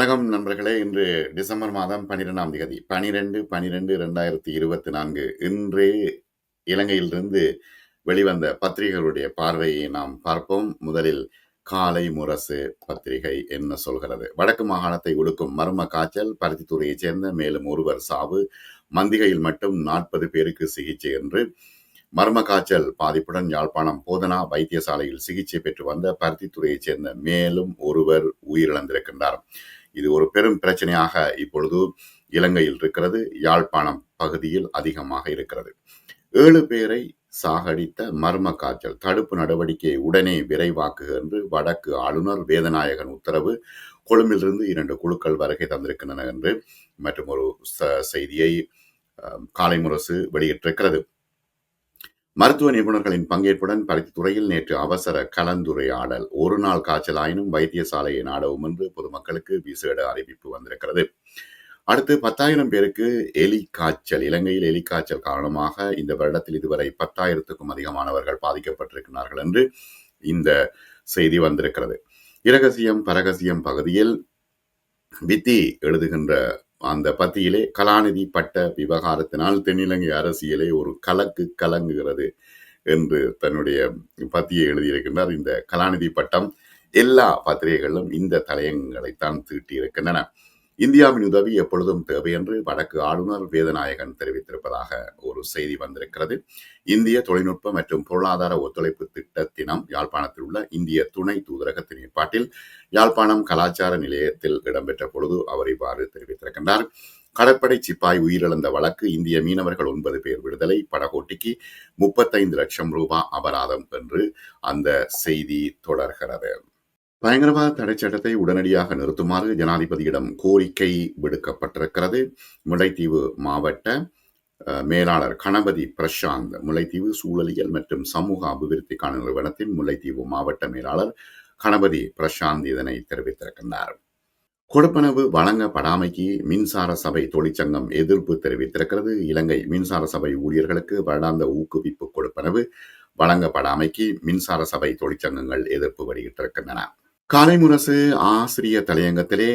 வணக்கம் நண்பர்களே. இன்று டிசம்பர் மாதம் பனிரெண்டாம் தேதி. பனிரெண்டு பனிரெண்டு ரெண்டாயிரத்தி இருபத்தி நான்கு இன்று இலங்கையிலிருந்து வெளிவந்த பத்திரிகைகளுடைய பார்வையை நாம் பார்ப்போம். முதலில் காலை முரசு பத்திரிகை என்ன சொல்கிறது? வடக்கு மாகாணத்தை ஒடுக்கும் மர்ம காய்ச்சல் பருத்தித்துறையைச் சேர்ந்த மேலும் ஒருவர் சாவு மந்திகையில் மட்டும் நாற்பது பேருக்கு சிகிச்சை என்று. மர்ம காய்ச்சல் பாதிப்புடன் யாழ்ப்பாணம் போதனா வைத்தியசாலையில் சிகிச்சை பெற்று வந்த பருத்தித்துறையைச் சேர்ந்த மேலும் ஒருவர் உயிரிழந்திருக்கின்றார். இது ஒரு பெரும் பிரச்சனையாக இப்பொழுது இலங்கையில் இருக்கிறது. யாழ்ப்பாணம் பகுதியில் அதிகமாக இருக்கிறது. ஏழு பேரை சாகடித்த மர்ம காய்ச்சல் தடுப்பு நடவடிக்கையை உடனே விரைவாக்குக என்று வடக்கு ஆளுநர் வேதநாயகன் உத்தரவு கொழும்பிலிருந்து இரண்டு குழுக்கள் வருகை தந்திருக்கின்றன என்று மற்றும் ஒரு செய்தியை காலை முரசு வெளியிட்டிருக்கிறது. மருத்துவ நிபுணர்களின் பங்கேற்புடன் துறையில் நேற்று அவசர கலந்துரையாடல். ஒரு நாள் காய்ச்சலாயினும் வைத்தியசாலையை நாடவும் என்று பொதுமக்களுக்கு விசேட அறிவிப்பு வந்திருக்கிறது. அடுத்து பத்தாயிரம் பேருக்கு எலி காய்ச்சல். இலங்கையில் எலி காய்ச்சல் காரணமாக இந்த வருடத்தில் இதுவரை பத்தாயிரத்துக்கும் அதிகமானவர்கள் பாதிக்கப்பட்டிருக்கிறார்கள் என்று இந்த செய்தி வந்திருக்கிறது. இரகசியம் பரகசியம் பகுதியில் வித்தி எழுதுகின்ற அந்த பத்தியிலே கலாநிதி பட்ட விவகாரத்தினால் தென்னிலங்கை அரசியலே ஒரு கலக்கு கலங்குகிறது என்று தன்னுடைய பத்தியை எழுதியிருக்கின்றார். இந்த கலாநிதி பட்டம் எல்லா பத்திரிகைகளிலும் இந்த தலையங்களைத்தான் தீட்டியிருக்கின்றன. இந்தியாவின் உதவி எப்பொழுதும் தேவை என்று வடக்கு ஆளுநர் வேதநாயகன் தெரிவித்திருப்பதாக ஒரு செய்தி வந்திருக்கிறது. இந்திய தொழில்நுட்ப மற்றும் பொருளாதார ஒத்துழைப்பு திட்டத்தினம் யாழ்ப்பாணத்தில் உள்ள இந்திய துணை தூதரகத்தின் ஏற்பாட்டில் யாழ்ப்பாணம் கலாச்சார நிலையத்தில் இடம்பெற்ற பொழுது அவர் இவ்வாறு தெரிவித்திருக்கின்றார். கடற்படை சிப்பாய் உயிரிழந்த வழக்கு இந்திய மீனவர்கள் ஒன்பது பேர் விடுதலை படகோட்டிக்கு முப்பத்தைந்து லட்சம் ரூபாய் அபராதம் என்று அந்த செய்தி தொடர்கிறது. பயங்கரவாத தடை சட்டத்தை உடனடியாக நிறுத்துமாறு ஜனாதிபதியிடம் கோரிக்கை விடுக்கப்பட்டிருக்கிறது. முல்லைத்தீவு மாவட்ட மேலாளர் கணபதி பிரசாந்த் முல்லைத்தீவு சூழலியல் மற்றும் சமூக அபிவிருத்திக்கான நிறுவனத்தின் முல்லைத்தீவு மாவட்ட மேலாளர் கணபதி பிரசாந்த் இதனை தெரிவித்திருக்கின்றார். கொடுப்பனவு வழங்கப்படாமைக்கு மின்சார சபை தொழிற்சங்கம் எதிர்ப்பு தெரிவித்திருக்கிறது. இலங்கை மின்சார சபை ஊழியர்களுக்கு வருடாந்த ஊக்குவிப்பு கொடுப்பனவு வழங்கப்படாமைக்கு மின்சார சபை தொழிற்சங்கங்கள் எதிர்ப்பு வெளியிட்டிருக்கின்றன. காலை முரசு ஆசிரிய தலையங்கத்திலே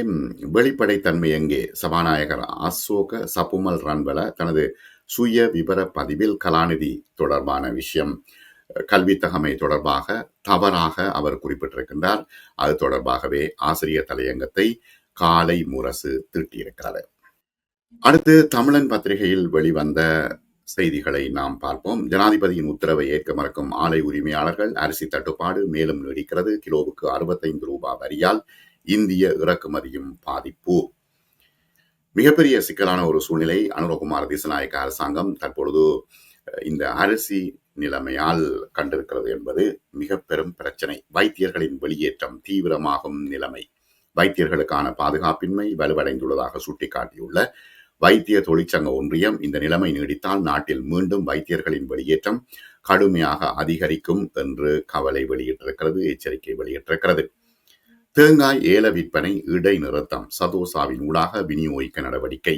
வெளிப்படைத்தன்மை எங்கே? சபாநாயகர் அசோக சப்புமல் ரன்வல தனது சுய விவர பதிவில் கலாநிதி தொடர்பான விஷயம் கல்வி தகமை தொடர்பாக தவறாக அவர் குறிப்பிட்டிருக்கின்றார். அது தொடர்பாகவே ஆசிரியர் தலையங்கத்தை காலை முரசு திட்டியிருக்கிறது அடுத்து தமிழன் பத்திரிகையில் வெளிவந்த செய்திகளை நாம் பார்ப்போம். ஜனாதிபதியின் உத்தரவை ஏற்க மறக்கும் ஆலை உரிமையாளர்கள் அரிசி தட்டுப்பாடு மேலும் நீடிக்கிறது. கிலோவுக்கு அறுபத்தைந்து ரூபாய் வரியால் இந்திய இறக்குமதியும் பாதிப்பு. மிகப்பெரிய சிக்கலான ஒரு சூழ்நிலை அனுரகுமார் திசநாயக்க அரசாங்கம் தற்பொழுது இந்த அரிசி நிலைமையால் கண்டிருக்கிறது என்பது மிக பெரும் பிரச்சனை. வைத்தியர்களின் வெளியேற்றம் தீவிரமாகும் நிலைமை. வைத்தியர்களுக்கான பாதுகாப்பின்மை வலுவடைந்துள்ளதாக சுட்டிக்காட்டியுள்ள வைத்திய தொழிற்சங்க ஒன்றியம் இந்த நிலைமை நீடித்தால் நாட்டில் மீண்டும் வைத்தியர்களின் வெளியேற்றம் கடுமையாக அதிகரிக்கும் என்று கவலை வெளியிட்டிருக்கிறது எச்சரிக்கை வெளியிட்டிருக்கிறது. தேங்காய் ஏல விற்பனை இடைநிறுத்தம் சதோசாவின் ஊடாக விநியோகிக்க நடவடிக்கை.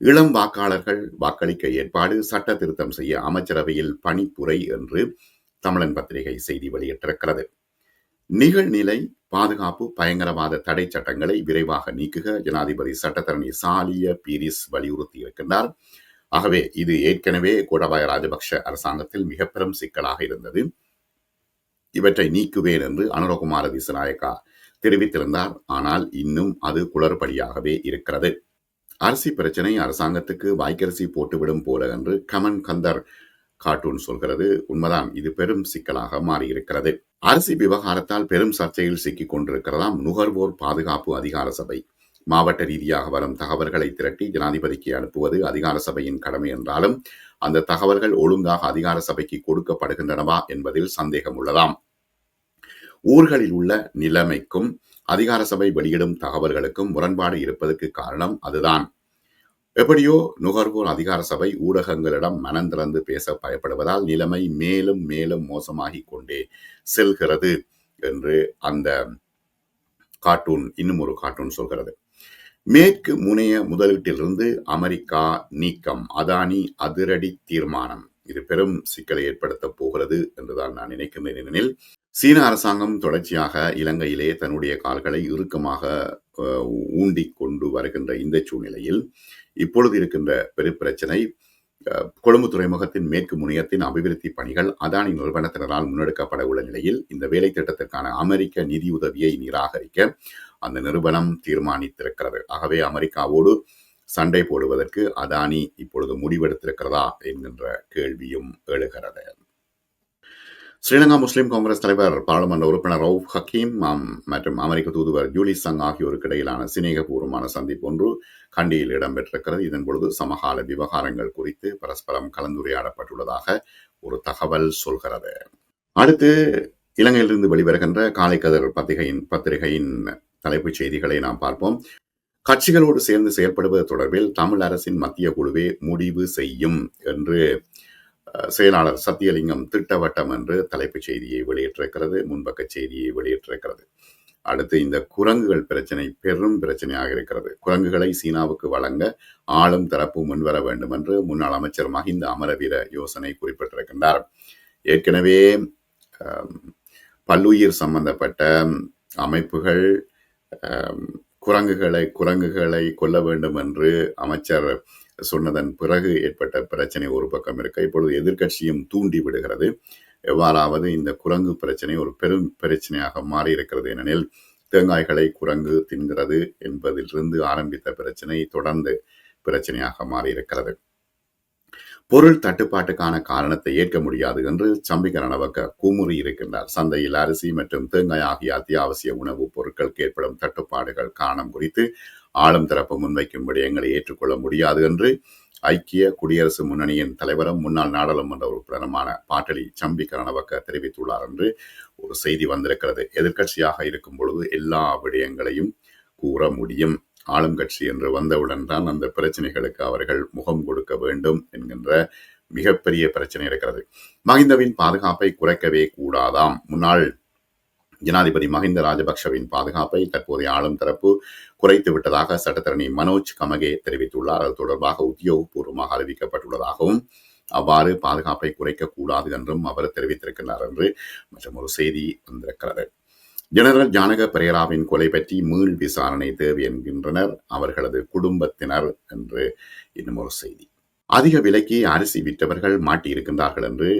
இளம் வாக்காளர்கள் வாக்களிக்க ஏற்பாடு சட்ட திருத்தம் செய்ய அமைச்சரவையில் பணிப்புரை என்று தமிழன் பத்திரிகை செய்தி வெளியிட்டிருக்கிறது. நிகழ்நிலை பாதுகாப்பு பயங்கரவாத தடை சட்டங்களை விரைவாக நீக்குக. ஜனாதிபதி சட்டத்தரணி சாலிய பீரிஸ் வலியுறுத்தி இருக்கின்றார். ஆகவே இது ஏற்கனவே கோடபாய ராஜபக்ஷ அரசாங்கத்தில் மிக பெரும் சிக்கலாக இருந்தது. இவற்றை நீக்குவேன் என்று அனுரகுமார திசநாயக்கா தெரிவித்திருந்தார். ஆனால் இன்னும் அது குளறுபடியாகவே இருக்கிறது. அரிசி பிரச்சனை அரசாங்கத்துக்கு வாய்க்கரிசி போட்டுவிடும் போல என்று கமன் கந்தர் கார்ட்டூன் சொல்கிறது உண்மைதான். இது பெரும் சிக்கலாக மாறியிருக்கிறது. அரிசி விவகாரத்தால் பெரும் சர்ச்சையில் சிக்கிக் கொண்டிருக்கிறதாம் நுகர்வோர் பாதுகாப்பு அதிகார சபை. மாவட்ட ரீதியாக வரும் தகவல்களை திரட்டி ஜனாதிபதிக்கு அனுப்புவது அதிகார சபையின் கடமை என்றாலும் அந்த தகவல்கள் ஒழுங்காக அதிகார சபைக்கு கொடுக்கப்படுகின்றனவா என்பதில் சந்தேகம் உள்ளதாம். ஊர்களில் உள்ள நிலைமைக்கும் அதிகார சபை வெளியிடும் தகவல்களுக்கும் முரண்பாடு இருப்பதற்கு காரணம் அதுதான். எப்படியோ நுகர்வோர் அதிகார சபை ஊடகங்களிடம் மனந்திறந்து பேச பயப்படுவதால் நிலைமை மேலும் மேலும் மோசமாகி கொண்டே செல்கிறது என்று அந்த கார்ட்டூன் இன்னும் ஒரு கார்ட்டூன் சொல்கிறது. மேற்கு முனைய முதலீட்டிலிருந்து அமெரிக்கா நீக்கம் அதானி அதிரடி தீர்மானம். இது பெரும் சிக்கலை ஏற்படுத்த போகிறது என்றுதான் நான் நினைக்கிறேன் ஏனெனில் சீன அரசாங்கம் தொடர்ச்சியாக இலங்கையிலே தன்னுடைய கால்களை இறுக்கமாக ஊண்டி கொண்டு வருகின்ற இந்த சூழ்நிலையில் இப்பொழுது இருக்கின்ற பெருப்பிரச்சனை கொழும்பு துறைமுகத்தின் மேற்கு முனையத்தின் அபிவிருத்தி பணிகள் அதானி நிறுவனத்தினரால் முன்னெடுக்கப்பட உள்ள நிலையில் இந்த வேலை திட்டத்திற்கான அமெரிக்க நிதியுதவியை நிராகரிக்க அந்த நிறுவனம் தீர்மானித்திருக்கிறது. ஆகவே அமெரிக்காவோடு சண்டை போடுவதற்கு அதானி இப்பொழுது முடிவெடுத்திருக்கிறதா என்கின்ற கேள்வியும் எழுகிறது. ஸ்ரீலங்கா முஸ்லீம் காங்கிரஸ் தலைவர் பாராளுமன்ற உறுப்பினர் ரவுப் ஹக்கீம் மற்றும் அமெரிக்க தூதுவர் ஜூலி சங் ஆகியோருக்கு இடையிலான சிநேகபூர்வமான சந்திப்பு ஒன்று கண்டியில் இடம்பெற்றிருக்கிறது. இதன் பொழுது சமகால விவகாரங்கள் குறித்து பரஸ்பரம் கலந்துரையாடப்பட்டுள்ளதாக ஒரு தகவல் சொல்கிறது. அடுத்து இலங்கையிலிருந்து வெளிவருகின்ற காலைக்கதர் பத்திரிகையின் பத்திரிகையின் தலைப்புச் செய்திகளை நாம் பார்ப்போம். கட்சிகளோடு சேர்ந்து செயல்படுவது தொடர்பில் தமிழ் அரசின் மத்திய குழுவே முடிவு செய்யும் என்று செயலாளர் சத்தியலிங்கம் திட்டவட்டம் என்று தலைப்புச் செய்தியை வெளியிட்டிருக்கிறது. முன்பக்க செய்தியை வெளியிட்டிருக்கிறது. அடுத்து இந்த குரங்குகள் பிரச்சனை பெரும் பிரச்சனையாக இருக்கிறது. குரங்குகளை சீனாவுக்கு வழங்க ஆளும் தரப்பு முன்வர வேண்டும் என்று முன்னாள் அமைச்சர் மஹிந்த அமரவீர யோசனை குறிப்பிட்டிருக்கின்றார். ஏற்கனவே பல்லுயிர் சம்பந்தப்பட்ட அமைப்புகள் குரங்குகளை குரங்குகளை கொல்ல வேண்டும் என்று அமைச்சர் சொன்னதன் பிறகு ஏற்பட்ட பிரச்சனை ஒரு பக்கம் இருக்க இப்பொழுது எதிர்க்கட்சியும் தூண்டி விடுகிறது. எவ்வாறாவது இந்த குரங்கு பிரச்சனை ஒரு பெரும் பிரச்சனையாக மாறி இருக்கிறது ஏனெனில் தேங்காய்களை குரங்கு தின்கிறது என்பதிலிருந்து ஆரம்பித்த பிரச்சனை தொடர்ந்து பிரச்சனையாக மாறியிருக்கிறது. பொருள் தட்டுப்பாட்டுக்கான காரணத்தை ஏற்க முடியாது என்று சம்பிக்க ரணவக்க கூமுறி இருக்கின்றார். சந்தையில் அரிசி மற்றும் தேங்காய் ஆகிய அத்தியாவசிய உணவுப் பொருட்களுக்கு ஏற்படும் தட்டுப்பாடுகள் காரணம் குறித்து ஆளும் தரப்பு முன்வைக்கும் விடயங்களை ஏற்றுக்கொள்ள முடியாது என்று ஐக்கிய குடியரசு முன்னணியின் தலைவரும் முன்னாள் நாடாளுமன்ற உறுப்பினருமான பாட்டலி சம்பி கரணவக்க தெரிவித்துள்ளார் என்று ஒரு செய்தி வந்திருக்கிறது. எதிர்க்கட்சியாக இருக்கும் பொழுது எல்லா விடயங்களையும் கூற முடியும். ஆளும் கட்சி என்று வந்தவுடன் தான் அந்த பிரச்சனைகளுக்கு அவர்கள் முகம் கொடுக்க வேண்டும் என்கின்ற மிகப்பெரிய பிரச்சனை இருக்கிறது. மஹிந்தவின் பாதுகாப்பை குறைக்கவே கூடாதாம். முன்னாள் ஜனாதிபதி மஹிந்த ராஜபக்ஷவின் பாதுகாப்பை தற்போதைய ஆளும் தரப்பு குறைத்து விட்டதாக சட்டத்தரணி மனோஜ் கமகே தெரிவித்துள்ளார். அது தொடர்பாக உத்தியோகபூர்வமாக அறிவிக்கப்பட்டுள்ளதாகவும் அவ்வாறு பாதுகாப்பை குறைக்க கூடாது என்றும் அவர் தெரிவித்திருக்கிறார் என்று மற்றும் ஒரு செய்தி வந்திருக்கிறது. ஜெனரல் ஜானக பெரேராவின் கொலை பற்றி மீள் விசாரணை தேவை என்கின்றனர். அவர்களது குடும்பத்தினர் என்று இன்னும் ஒரு செய்தி. அதிக விலைக்கு அரிசி விற்றவர்கள் மாட்டியிருக்கின்றார்கள் என்று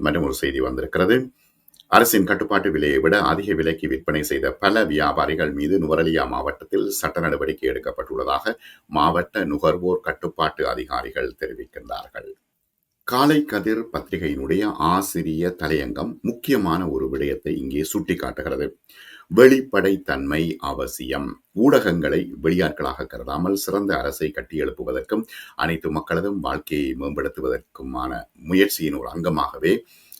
மற்றும் ஒரு செய்தி வந்திருக்கிறது. அரசின் கட்டுப்பாட்டு விலையை விட அதிக விலைக்கு விற்பனை செய்த பல வியாபாரிகள் மீது நுவரலியா மாவட்டத்தில் சட்ட நடவடிக்கை எடுக்கப்பட்டுள்ளதாக மாவட்ட நுகர்வோர் கட்டுப்பாட்டு அதிகாரிகள் தெரிவிக்கின்றார்கள். காலை கதிர் பத்திரிகையினுடைய ஆசிரிய தலையங்கம் முக்கியமான ஒரு விடயத்தை இங்கே சுட்டிக்காட்டுகிறது. வெளிப்படைத்தன்மை அவசியம். ஊடகங்களை வெளியாட்களாக கருதாமல் சிறந்த அரசை கட்டியெழுப்புவதற்கும் அனைத்து மக்களதும் வாழ்க்கையை மேம்படுத்துவதற்குமான முயற்சியின் ஒரு அங்கமாகவே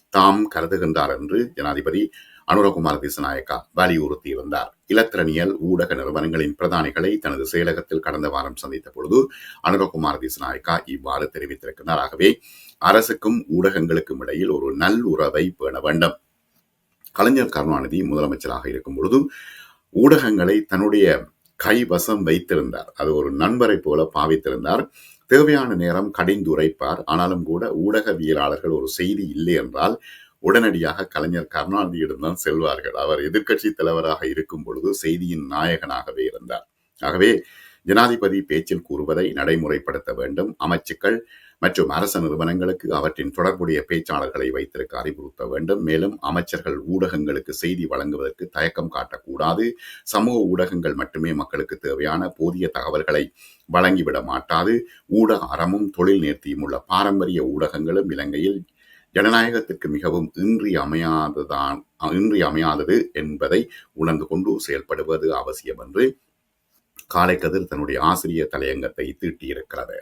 தாம் கருதுகின்றார் என்று ஜனாதிபதி அனுரகுமார் திசநாயக்கா வலியுறுத்தியிருந்தார் இலத்திரனியல் ஊடக நிறுவனங்களின் பிரதானிகளை தனது செயலகத்தில் கடந்த வாரம் சந்தித்த பொழுது அனுரகுமார் திசநாயக்கா இவ்வாறு தெரிவித்திருக்கிறார் ஆகவே அரசுக்கும் ஊடகங்களுக்கும் இடையில் ஒரு நல்லுறவை பேண வேண்டும். கலைஞர் கருணாநிதி முதலமைச்சராக இருக்கும் பொழுது ஊடகங்களை தன்னுடைய கைவசம் வைத்திருந்தார். அது ஒரு நண்பரை போல பாவித்திருந்தார். தேவையான நேரம் கடிந்துரைப்பார். ஆனாலும் கூட ஊடகவியலாளர்கள் ஒரு செய்தி இல்லை என்றால் உடனடியாக கலைஞர் கருணாநிதியிடம்தான் செல்வார்கள். அவர் எதிர்க்கட்சி தலைவராக இருக்கும் பொழுது செய்தியின் நாயகனாகவே இருந்தார். ஆகவே ஜனாதிபதி பேச்சில் கூறுவதை நடைமுறைப்படுத்த வேண்டும். அமைச்சுக்கள் மற்றும் அரச நிறுவனங்களுக்கு அவற்றின் தொடர்புடைய பேச்சாளர்களை வைத்திருக்க அறிவுறுத்த வேண்டும். மேலும் அமைச்சர்கள் ஊடகங்களுக்கு செய்தி வழங்குவதற்கு தயக்கம் காட்டக்கூடாது. சமூக ஊடகங்கள் மட்டுமே மக்களுக்கு தேவையான போதிய தகவல்களை வழங்கிவிட மாட்டாது. ஊடக அறமும் தொழில் நேர்த்தியும் உள்ள பாரம்பரிய ஊடகங்களும் இலங்கையில் ஜனநாயகத்திற்கு மிகவும் இன்றியமையாததான் இன்றியமையாதது என்பதை உணர்ந்து கொண்டு செயல்படுவது அவசியம் என்று காலைக்கதிர் தன்னுடைய ஆசிரியர் தலையங்கத்தை தீட்டியிருக்கிறது.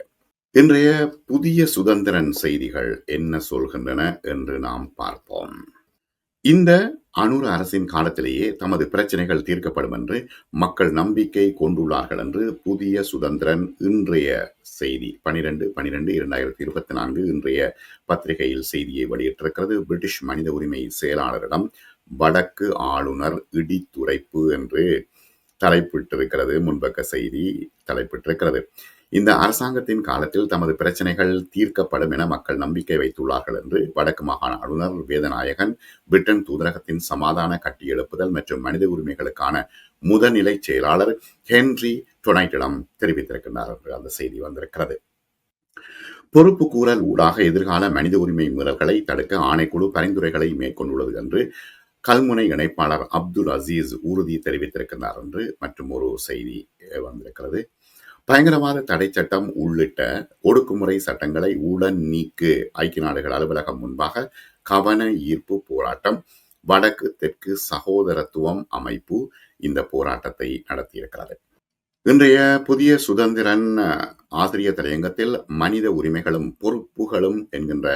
இன்றைய புதிய சுதந்திரன் செய்திகள் என்ன சொல்கின்றன என்று நாம் பார்ப்போம். இந்த அனுர அரசின் காலத்திலேயே தமது பிரச்சனைகள் தீர்க்கப்படும் என்று மக்கள் நம்பிக்கை கொண்டுள்ளார்கள் என்று புதிய சுதந்திரன் இன்றைய செய்தி. பனிரெண்டு பனிரெண்டு இரண்டாயிரத்தி இருபத்தி நான்கு இன்றைய பத்திரிகையில் செய்தியை வெளியிட்டிருக்கிறது. பிரிட்டிஷ் மனித உரிமை செயலாளரிடம் வடக்கு ஆளுநர் இடித்துரைப்பு என்று தலைப்பிட்டிருக்கிறது முன்பக்க செய்தி தலைப்பிட்டிருக்கிறது. இந்த அரசாங்கத்தின் காலத்தில் தமது பிரச்சனைகள் தீர்க்கப்படும் என மக்கள் நம்பிக்கை வைத்துள்ளார்கள் என்று வடக்கு மாகாண ஆளுநர் வேதநாயகன் பிரிட்டன் தூதரகத்தின் சமாதான கட்டியெழுப்புதல் மற்றும் மனித உரிமைகளுக்கான முதநிலை செயலாளர் ஹென்றி டொனைட்டிடம் தெரிவித்திருக்கின்றார் என்று அந்த செய்தி வந்திருக்கிறது. பொறுப்பு கூறல் ஊடாக எதிர்கால மனித உரிமை மீறல்களை தடுக்க ஆணைக்குழு பரிந்துரைகளை மேற்கொண்டுள்ளது என்று கல்முனை இணைப்பாளர் அப்துல் அசீஸ் உறுதி தெரிவித்திருக்கிறார் என்று மற்றும் ஒரு செய்தி வந்திருக்கிறது. பயங்கரவாத தடை சட்டம் உள்ளிட்ட ஒடுக்குமுறை சட்டங்களை உடன் நீக்கு ஐக்கிய நாடுகள் அலுவலகம் முன்பாக கவன ஈர்ப்பு போராட்டம் வடக்கு தெற்கு சகோதரத்துவம் அமைப்பு இந்த போராட்டத்தை நடத்தியிருக்கிறது. இன்றைய புதிய சுதந்திரன் ஆசிரியர் தலையங்கத்தில் மனித உரிமைகளும் பொறுப்புகளும் என்கின்ற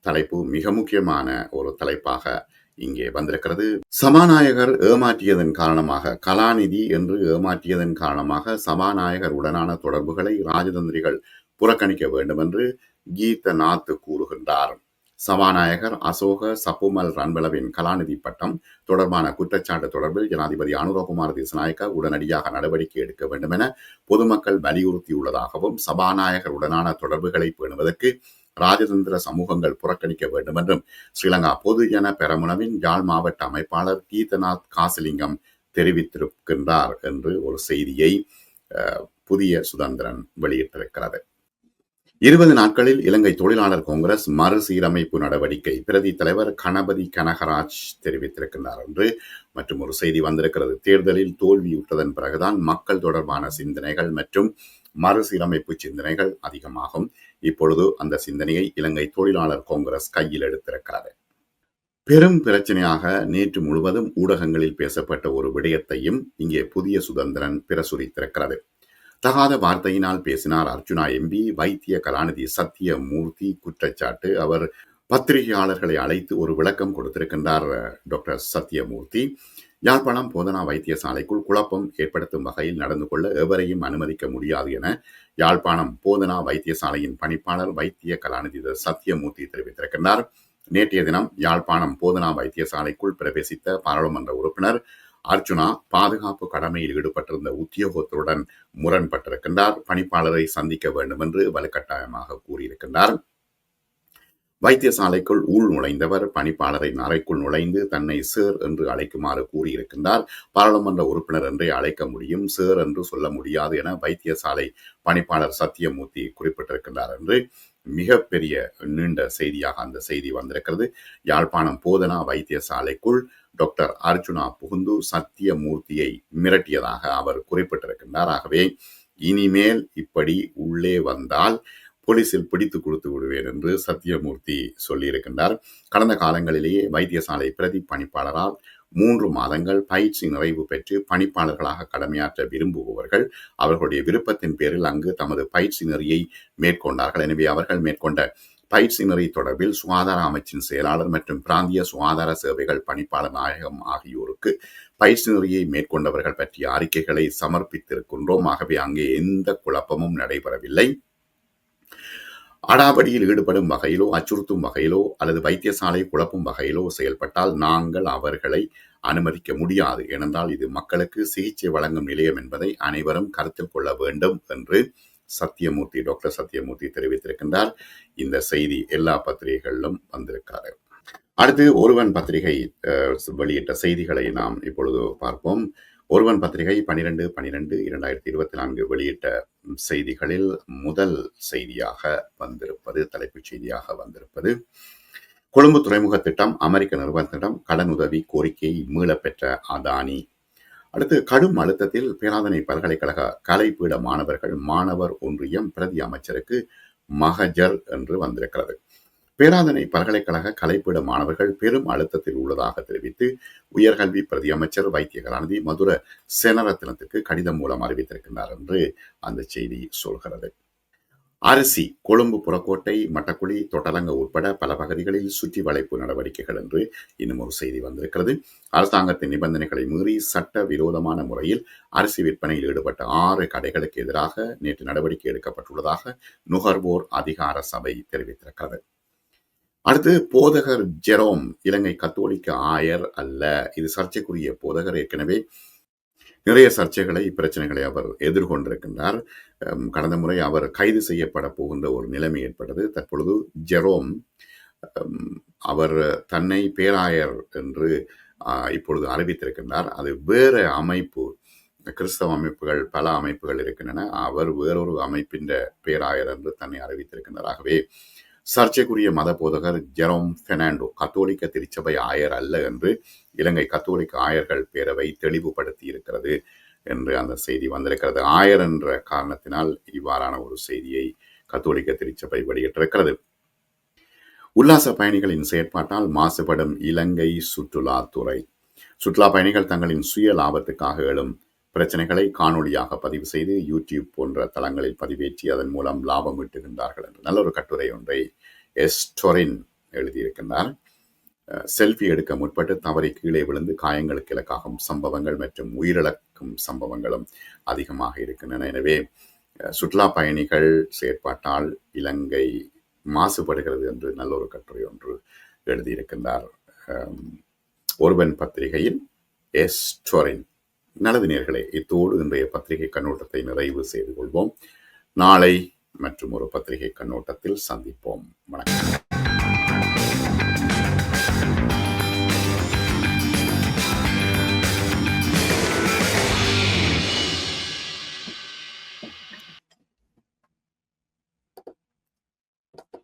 தலைப்பு மிக முக்கியமான ஒரு தலைப்பாக இங்கே வந்திருக்கிறது. சபாநாயகர் ஏமாற்றியதன் காரணமாக கலாநிதி என்று ஏமாற்றியதன் காரணமாக சபாநாயகர் உடனான தொடர்புகளை ராஜதந்திரிகள் புறக்கணிக்க வேண்டும் என்று கீதநாத் கூறுகின்றார். சபாநாயகர் அசோக சப்புமல் ரன்பளவின் கலாநிதி பட்டம் தொடர்பான குற்றச்சாட்டு தொடர்பில் ஜனாதிபதி அனுரகுமார் திசநாயக்க உடனடியாக நடவடிக்கை எடுக்க வேண்டும் என பொதுமக்கள் வலியுறுத்தியுள்ளதாகவும் சபாநாயகர் உடனான தொடர்புகளை பேணுவதற்கு ராஜதந்திர சமூகங்கள் புறக்கணிக்க வேண்டும் என்றும் ஸ்ரீலங்கா பொதுஜன பெரமுனவின் யாழ் மாவட்ட அமைப்பாளர் கீதநாத் காசிலிங்கம் தெரிவித்திருக்கின்றார் என்று ஒரு செய்தியை புதிய சுதந்திரன் வெளியிட்டிருக்கிறது. இருபது நாட்களில் இலங்கை தொழிலாளர் காங்கிரஸ் மறுசீரமைப்பு நடவடிக்கை பிரதி தலைவர் கணபதி கனகராஜ் தெரிவித்திருக்கிறார் என்று மற்றும் ஒரு செய்தி வந்திருக்கிறது. தேர்தலில் தோல்வியுற்றதன் பிறகுதான் மக்கள் தொடர்பான சிந்தனைகள் மற்றும் மறுசீரமைப்பு சிந்தனைகள் அதிகமாகும். இப்பொழுது அந்த சிந்தனையை இலங்கை தொழிலாளர் காங்கிரஸ் கையில் எடுத்திருக்கிறது. பெரும் பிரச்சனையாக நேற்று முழுவதும் ஊடகங்களில் பேசப்பட்ட ஒரு விடயத்தையும் இங்கே புதிய சுதந்திரன் பிரசுரித்திருக்கிறது. தகாத வார்த்தையினால் பேசினார் அர்ஜுனா எம்பி. வைத்திய கலாநிதி சத்தியமூர்த்தி குற்றச்சாட்டு. அவர் பத்திரிகையாளர்களை அழைத்து ஒரு விளக்கம் கொடுத்திருக்கின்றார் டாக்டர் சத்யமூர்த்தி யாழ்ப்பாணம் போதனா வைத்தியசாலைக்குள் குழப்பம் ஏற்படுத்தும் வகையில் நடந்து கொள்ள எவரையும் அனுமதிக்க முடியாது என யாழ்ப்பாணம் போதனா வைத்தியசாலையின் பணிப்பாளர் வைத்திய கலாநிதி சத்யமூர்த்தி தெரிவித்திருக்கின்றார். நேற்றைய தினம் யாழ்ப்பாணம் போதனா வைத்தியசாலைக்குள் பிரவேசித்த பாராளுமன்ற உறுப்பினர் அர்ஜுனா பாதுகாப்பு கடமையில் ஈடுபட்டிருந்த உத்தியோகத்துடன் முரண்பட்டிருக்கின்றார். பணிப்பாளரை சந்திக்க வேண்டும் என்று வலுக்கட்டாயமாக கூறியிருக்கின்றார். வைத்தியசாலைக்குள் உள் நுழைந்தவர் பணிப்பாளரின் அறைக்குள் நுழைந்து தன்னை சேர் என்று அழைக்குமாறு கூறியிருக்கின்றார். பாராளுமன்ற உறுப்பினர் என்றே அழைக்க முடியும். சேர் என்று சொல்ல முடியாது என வைத்தியசாலை பணிப்பாளர் சத்தியமூர்த்தி குறிப்பிட்டிருக்கின்றார் என்று மிகப்பெரிய நீண்ட செய்தியாக அந்த செய்தி வந்திருக்கிறது. யாழ்ப்பாணம் போதனா வைத்தியசாலைக்குள் டாக்டர் அர்ஜுனா புகுந்து சத்தியமூர்த்தியை மிரட்டியதாக அவர் குறிப்பிட்டிருக்கின்றார். ஆகவே இனிமேல் இப்படி உள்ளே வந்தால் போலீசில் பிடித்து கொடுத்து விடுவேன் என்று சத்தியமூர்த்தி சொல்லியிருக்கின்றார். கடந்த காலங்களிலேயே வைத்தியசாலை பிரதி பணிப்பாளரால் மூன்று மாதங்கள் பயிற்சி நிறைவு பெற்று பணிப்பாளர்களாக கடமையாற்ற விரும்புபவர்கள் அவர்களுடைய விருப்பத்தின் பேரில் அங்கு தமது பயிற்சி நெறியை மேற்கொண்டார்கள். எனவே அவர்கள் மேற்கொண்ட பயிற்சி நெறி தொடர்பில் சுகாதார அமைச்சின் செயலாளர் மற்றும் பிராந்திய சுகாதார சேவைகள் பணிப்பாளர் நாயகம் ஆகியோருக்கு பயிற்சி நெறியை மேற்கொண்டவர்கள் பற்றிய அறிக்கைகளை சமர்ப்பித்திருக்கின்றோம். ஆகவே அங்கே எந்த குழப்பமும் நடைபெறவில்லை. அடாபடியில் ஈடுபடும் வகையிலோ அச்சுறுத்தும் வகையிலோ அல்லது வைத்தியசாலை குழப்பும் வகையிலோ செயல்பட்டால் நாங்கள் அவர்களை அனுமதிக்க முடியாது. ஏனென்றால் இது மக்களுக்கு சிகிச்சை வழங்கும் நிலையம் என்பதை அனைவரும் கருத்தில் கொள்ள வேண்டும் என்று சத்தியமூர்த்தி டாக்டர் சத்தியமூர்த்தி தெரிவித்திருக்கின்றார். இந்த செய்தி எல்லா பத்திரிகைகளிலும் வந்திருக்காரு அடுத்து ஒருவன் பத்திரிகை வெளியிட்ட செய்திகளை நாம் இப்பொழுது பார்ப்போம். ஒருவன் பத்திரிகை பனிரெண்டு பனிரெண்டு இரண்டாயிரத்தி இருபத்தி நான்கு வெளியிட்ட செய்திகளில் முதல் செய்தியாக வந்திருப்பது தலைப்புச் செய்தியாக வந்திருப்பது கொழும்பு துறைமுக திட்டம் அமெரிக்க நிறுவனத்திடம் கடனுதவி கோரிக்கை கோரிக்கையை மீளப்பெற்ற அதானி. அடுத்து கடும் அழுத்தத்தில் பேராதனை பல்கலைக்கழக கலைப்பீட மாணவர்கள் மாணவர் ஒன்றியம் பிரதி அமைச்சருக்கு மகஜர் என்று வந்திருக்கிறது. பேராதனை பல்கலைக்கழக கலைப்பீட மாணவர்கள் பெரும் அழுத்தத்தில் உள்ளதாக தெரிவித்து உயர்கல்வி பிரதி அமைச்சர் வைத்திய கலாநிதி மதுர செனரத்னத்துக்கு கடிதம் மூலம் அறிவித்திருக்கின்றார் என்று அந்த செய்தி சொல்கிறது. அரிசி கொழும்பு புறக்கோட்டை மட்டக்குழி தொட்டலங்க உட்பட பல பகுதிகளில் சுற்றி வளைப்பு நடவடிக்கைகள் என்று இன்னும் ஒரு செய்தி வந்திருக்கிறது. அரசாங்கத்தின் நிபந்தனைகளை மீறி சட்ட விரோதமான முறையில் அரிசி விற்பனையில் ஈடுபட்ட ஆறு கடைகளுக்கு எதிராக நேற்று நடவடிக்கை எடுக்கப்பட்டுள்ளதாக நுகர்வோர் அதிகார சபை தெரிவித்திருக்கிறது. அடுத்து போதகர் ஜெரோம் இலங்கை கத்தோலிக்க ஆயர் அல்ல. இது சர்ச்சைக்குரிய போதகர் ஏற்கனவே நிறைய சர்ச்சைகளை பிரச்சனைகளை அவர் எதிர்கொண்டிருக்கின்றார். கடந்த முறை அவர் கைது செய்யப்பட போகின்ற ஒரு நிலைமை ஏற்பட்டது. தற்பொழுது ஜெரோம் அவர் தன்னை பேராயர் என்று இப்பொழுது அறிவித்திருக்கின்றார். அது வேறு அமைப்பு கிறிஸ்தவ அமைப்புகள் பல அமைப்புகள் இருக்கின்றன. அவர் வேறொரு அமைப்பின் பேராயர் என்று தன்னை அறிவித்திருக்கின்றார். ஆகவே சர்ச்சைக்குரிய மத போதகர் ஜெரோம் பெர்னாண்டோ கத்தோலிக்க திருச்சபை ஆயர் அல்ல என்று இலங்கை கத்தோலிக்க ஆயர்கள் பேரவை தெளிவுபடுத்தி இருக்கிறது என்று அந்த செய்தி வந்திருக்கிறது. ஆயர் என்ற காரணத்தினால் இவ்வாறான ஒரு செய்தியை கத்தோலிக்க திருச்சபை வெளியிட்டிருக்கிறது. உல்லாச பயணிகளின் செயற்பாட்டால் மாசுபடும் இலங்கை சுற்றுலாத்துறை. சுற்றுலா பயணிகள் தங்களின் சுய லாபத்துக்காக எழும் பிரச்சனைகளை காணொளியாக பதிவு செய்து யூடியூப் போன்ற தளங்களில் பதிவேற்றி அதன் மூலம் லாபம் ஈட்டுகின்றார்கள் என்று நல்ல ஒரு கட்டுரை ஒன்றை எஸ். டொரின் எழுதியிருக்கின்றார். செல்ஃபி எடுக்க முற்பட்டு தவறி கீழே விழுந்து காயங்களுக்கு இலக்காகும் சம்பவங்கள் மற்றும் உயிரிழக்கும் சம்பவங்களும் அதிகமாக இருக்கின்றன. எனவே சுற்றுலா பயணிகள் செயற்பாட்டால் இலங்கை மாசுபடுகிறது என்று நல்ல ஒரு கட்டுரை ஒன்று எழுதியிருக்கின்றார். ஒருவன் பத்திரிகையில் எஸ். டொரின். நல்லது இத்தோடு இன்றைய பத்திரிகை கண்ணோட்டத்தை நிறைவு செய்து கொள்வோம். நாளை மற்றும் ஒரு பத்திரிகை கண்ணோட்டத்தில் சந்திப்போம். வணக்கம்.